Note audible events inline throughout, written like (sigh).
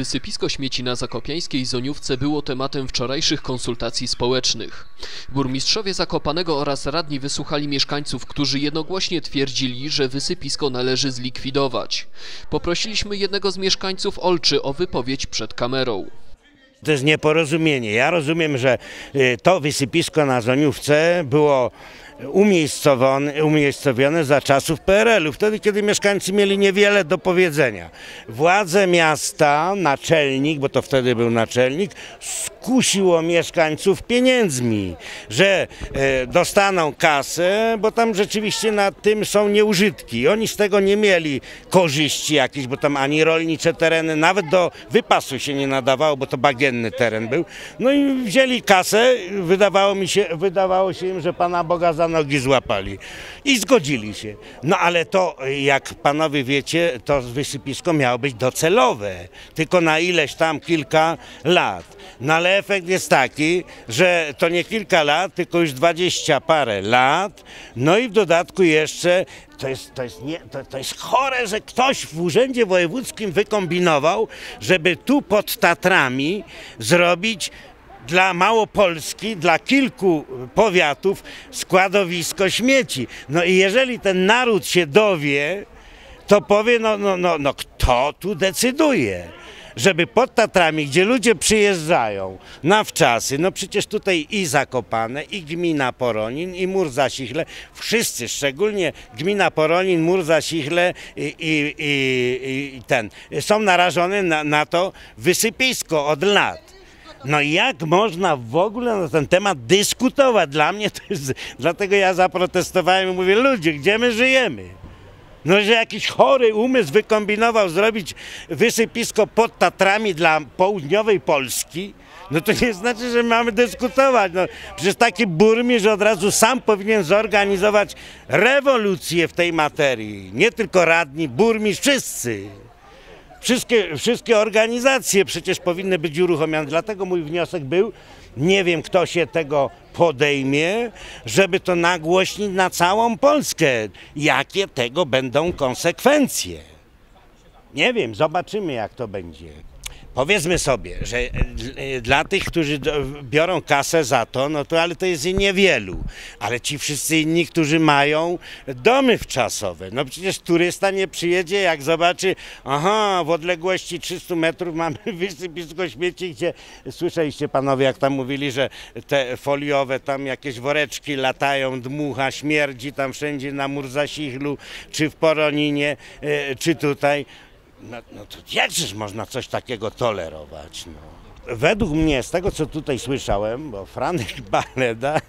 Wysypisko śmieci na zakopiańskiej Zoniówce było tematem wczorajszych konsultacji społecznych. Burmistrzowie Zakopanego oraz radni wysłuchali mieszkańców, którzy jednogłośnie twierdzili, że wysypisko należy zlikwidować. Poprosiliśmy jednego z mieszkańców Olczy o wypowiedź przed kamerą. To jest nieporozumienie. Ja rozumiem, że y, to wysypisko na Zoniówce było umiejscowione, za czasów PRL-u, wtedy kiedy mieszkańcy mieli niewiele do powiedzenia. Władze miasta, naczelnik, bo to wtedy był naczelnik, skusiło mieszkańców pieniędzmi, że e, dostaną kasę, bo tam rzeczywiście na tym są nieużytki. Oni z tego nie mieli korzyści jakiejś, bo tam ani rolnicze tereny, nawet do wypasu się nie nadawało, bo to bagienny teren był. No i wzięli kasę, wydawało mi się, wydawało się im, że Pana Boga za nogi złapali i zgodzili się. No ale to, jak panowie wiecie, to wysypisko miało być docelowe, tylko na ileś tam kilka lat. No ale efekt jest taki, że to nie kilka lat, tylko już dwadzieścia parę lat, no i w dodatku jeszcze to jest, to, jest nie, to, to jest chore, że ktoś w Urzędzie Wojewódzkim wykombinował, żeby tu pod Tatrami zrobić dla Małopolski, dla kilku powiatów składowisko śmieci. No i jeżeli ten naród się dowie, to powie, no, no, no, no kto tu decyduje? Żeby pod Tatrami, gdzie ludzie przyjeżdżają na wczasy, no przecież tutaj i Zakopane, i gmina Poronin, i Mur Zasichle, wszyscy, szczególnie gmina Poronin, Mur Zasichle i, i, i, i ten, są narażone na, na to wysypisko od lat. No jak można w ogóle na ten temat dyskutować? Dla mnie to jest, dlatego ja zaprotestowałem i mówię, ludzie, gdzie my żyjemy? No, że jakiś chory umysł wykombinował zrobić wysypisko pod Tatrami dla południowej Polski, no to nie znaczy, że mamy dyskutować. No, przecież taki burmistrz od razu sam powinien zorganizować rewolucję w tej materii. Nie tylko radni, burmistrz, wszyscy. Wszystkie, wszystkie organizacje przecież powinny być uruchomione. Dlatego mój wniosek był, nie wiem kto się tego podejmie, żeby to nagłośnić na całą Polskę. Jakie tego będą konsekwencje? Nie wiem, zobaczymy jak to będzie. Powiedzmy sobie, że e, dla tych, którzy biorą kasę za to, no to ale to jest niewielu. Ale ci wszyscy inni, którzy mają domy wczasowe, no przecież turysta nie przyjedzie, jak zobaczy, aha, w odległości 300 metrów mamy (laughs) wysypisko śmieci, gdzie słyszeliście panowie, jak tam mówili, że te foliowe tam jakieś woreczki latają, dmucha, śmierdzi tam wszędzie na Murzasichlu, czy w Poroninie, e, czy tutaj. No, no to jakżeż można coś takiego tolerować? No. Według mnie, z tego co tutaj słyszałem, bo Franek (laughs) Baleda,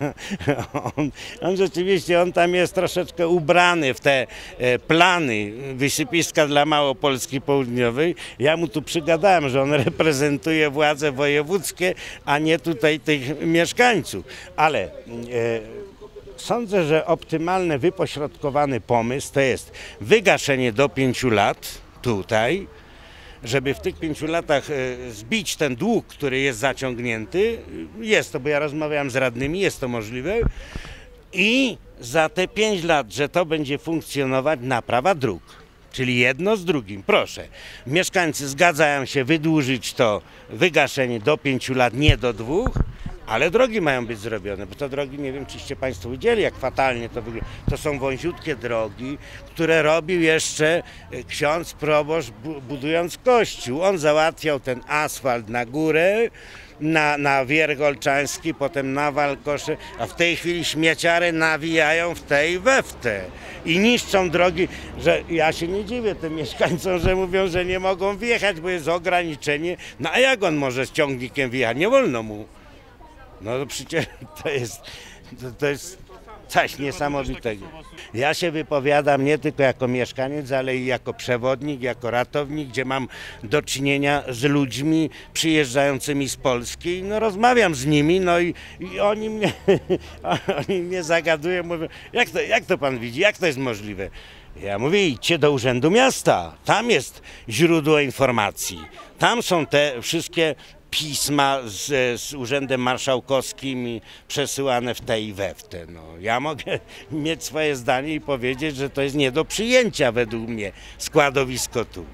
on, on rzeczywiście, on tam jest troszeczkę ubrany w te e, plany wysypiska dla Małopolski Południowej. Ja mu tu przygadałem, że on (laughs) reprezentuje władze wojewódzkie, a nie tutaj tych mieszkańców. Ale e, sądzę, że optymalny, wypośrodkowany pomysł to jest wygaszenie do pięciu lat, tutaj, żeby w tych pięciu latach e, zbić ten dług, który jest zaciągnięty. Jest to, bo ja rozmawiałem z radnymi, jest to możliwe. I za te pięć lat, że to będzie funkcjonować naprawa dróg. Czyli jedno z drugim. Proszę, mieszkańcy zgadzają się wydłużyć to wygaszenie do pięciu lat, nie do dwóch. Ale drogi mają być zrobione, bo te drogi, nie wiem czyście Państwo widzieli, jak fatalnie to wygląda. To są wąziutkie drogi, które robił jeszcze e, ksiądz proboszcz budując kościół. On załatwiał ten asfalt na górę, na, na Wiergolczański, potem na Walkosze, a w tej chwili śmieciary nawijają w tej we w te i niszczą drogi, że ja się nie dziwię tym mieszkańcom, że mówią, że nie mogą wjechać, bo jest ograniczenie. No a jak on może z ciągnikiem wjechać? Nie wolno mu. No przecież to jest, to, to jest coś niesamowitego. Ja się wypowiadam nie tylko jako mieszkaniec, ale i jako przewodnik, jako ratownik, gdzie mam do czynienia z ludźmi przyjeżdżającymi z Polski. No rozmawiam z nimi, no i, i oni, mnie, (laughs) oni mnie zagadują, mówią, jak to, jak to pan widzi, jak to jest możliwe? Ja mówię, idźcie do Urzędu Miasta, tam jest źródło informacji. Tam są te wszystkie pisma z, z Urzędem Marszałkowskim przesyłane w te i we w te. No, ja mogę mieć swoje zdanie i powiedzieć, że to jest nie do przyjęcia według mnie składowisko tu.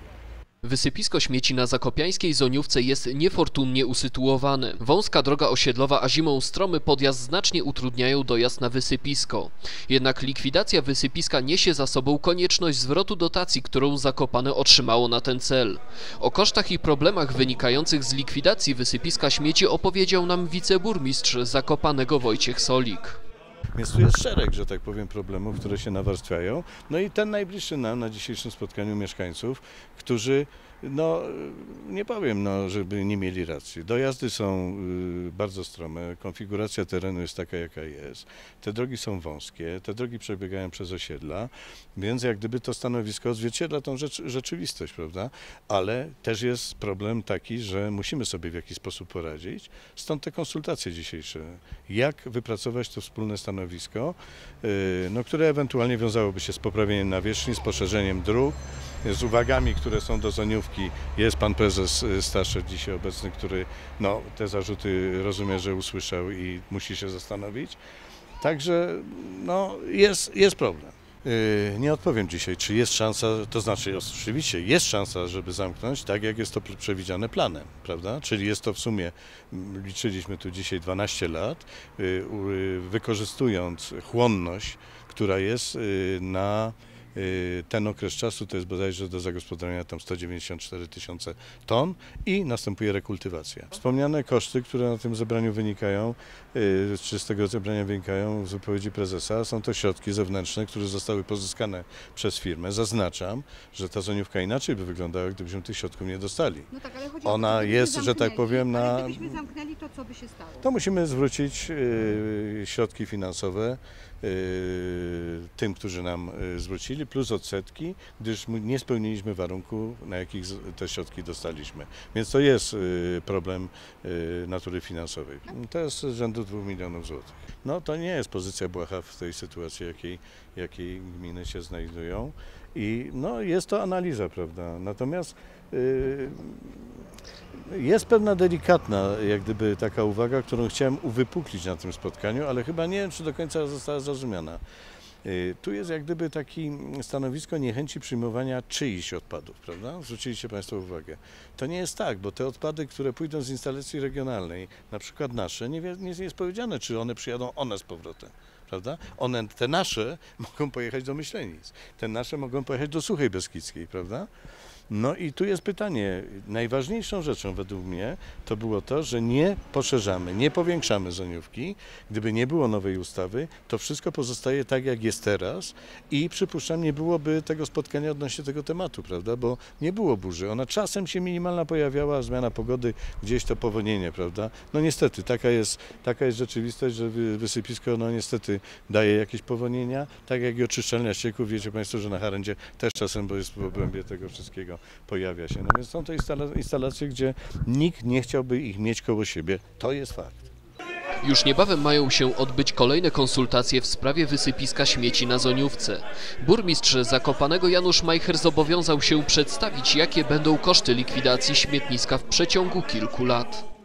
Wysypisko śmieci na zakopiańskiej Zoniówce jest niefortunnie usytuowane. Wąska droga osiedlowa, a zimą stromy podjazd znacznie utrudniają dojazd na wysypisko. Jednak likwidacja wysypiska niesie za sobą konieczność zwrotu dotacji, którą Zakopane otrzymało na ten cel. O kosztach i problemach wynikających z likwidacji wysypiska śmieci opowiedział nam wiceburmistrz Zakopanego Wojciech Solik. Więc tu jest szereg, że tak powiem, problemów, które się nawarstwiają. No i ten najbliższy nam na dzisiejszym spotkaniu mieszkańców, którzy no nie powiem, no, żeby nie mieli racji. Dojazdy są y, bardzo strome, konfiguracja terenu jest taka, jaka jest. Te drogi są wąskie, te drogi przebiegają przez osiedla, więc jak gdyby to stanowisko odzwierciedla tą rzecz, rzeczywistość, prawda? Ale też jest problem taki, że musimy sobie w jakiś sposób poradzić. Stąd te konsultacje dzisiejsze. Jak wypracować to wspólne stanowisko, y, no, które ewentualnie wiązałoby się z poprawieniem nawierzchni, z poszerzeniem dróg, z uwagami, które są do zoniówki. Jest pan prezes y, Staszer dzisiaj obecny, który no, te zarzuty rozumie, że usłyszał i musi się zastanowić. Także no, jest, jest problem. Yy, Nie odpowiem dzisiaj, czy jest szansa, to znaczy oczywiście jest szansa, żeby zamknąć, tak jak jest to przewidziane planem, prawda? Czyli jest to w sumie, liczyliśmy tu dzisiaj 12 lat, yy, wykorzystując chłonność, która jest na ten okres czasu, to jest bodajże do zagospodarowania tam 194 tysiące ton i następuje rekultywacja. Wspomniane koszty, które na tym zebraniu wynikają, yy, czy z tego zebrania wynikają z wypowiedzi prezesa, są to środki zewnętrzne, które zostały pozyskane przez firmę. Zaznaczam, że ta zoniówka inaczej by wyglądała, gdybyśmy tych środków nie dostali. No tak, Ona to, jest, że tak powiem, na- Ale gdybyśmy zamknęli, to co by się stało? To musimy zwrócić yy, środki finansowe tym, którzy nam zwrócili, plus odsetki, gdyż nie spełniliśmy warunku, na jakich te środki dostaliśmy. Więc to jest yy, problem yy, natury finansowej. To jest rzędu 2 milionów złotych. No to nie jest pozycja błaha w tej sytuacji, jakiej, jakiej gminy się znajdują. I no, jest to analiza, prawda? Natomiast yy, jest pewna delikatna, jak gdyby taka uwaga, którą chciałem uwypuklić na tym spotkaniu, ale chyba nie wiem, czy do końca została zrozumiana. Y, Tu jest jak gdyby takie stanowisko niechęci przyjmowania czyichś odpadów, prawda? Zwróciliście Państwo uwagę. To nie jest tak, bo te odpady, które pójdą z instalacji regionalnej, na przykład nasze, nie, nie jest powiedziane, czy one przyjadą one z powrotem. Prawda? One, te nasze (laughs) mogą pojechać do Myślenic, te nasze mogą pojechać do Suchej Beskidzkiej, prawda? No i tu jest pytanie. Najważniejszą rzeczą według mnie to było to, że nie poszerzamy, nie powiększamy zoniówki. Gdyby nie było nowej ustawy, to wszystko pozostaje tak, jak jest teraz i przypuszczam, nie byłoby tego spotkania odnośnie tego tematu, prawda? Bo nie było burzy. Ona czasem się minimalna pojawiała, zmiana pogody, gdzieś to powodnienie, prawda? No niestety, taka jest, taka jest rzeczywistość, że wy- wysypisko, no niestety daje jakieś powodnienia, tak jak i oczyszczalnia ścieków. Wiecie Państwo, że na Harendzie też czasem, bo jest w obrębie tego wszystkiego, pojawia się. No więc są to instala- instalacje, gdzie nikt nie chciałby ich mieć koło siebie. To jest fakt. Już niebawem mają się odbyć kolejne konsultacje w sprawie wysypiska śmieci na Zoniówce. Burmistrz Zakopanego Janusz Majcher zobowiązał się przedstawić, jakie będą koszty likwidacji śmietniska w przeciągu kilku lat.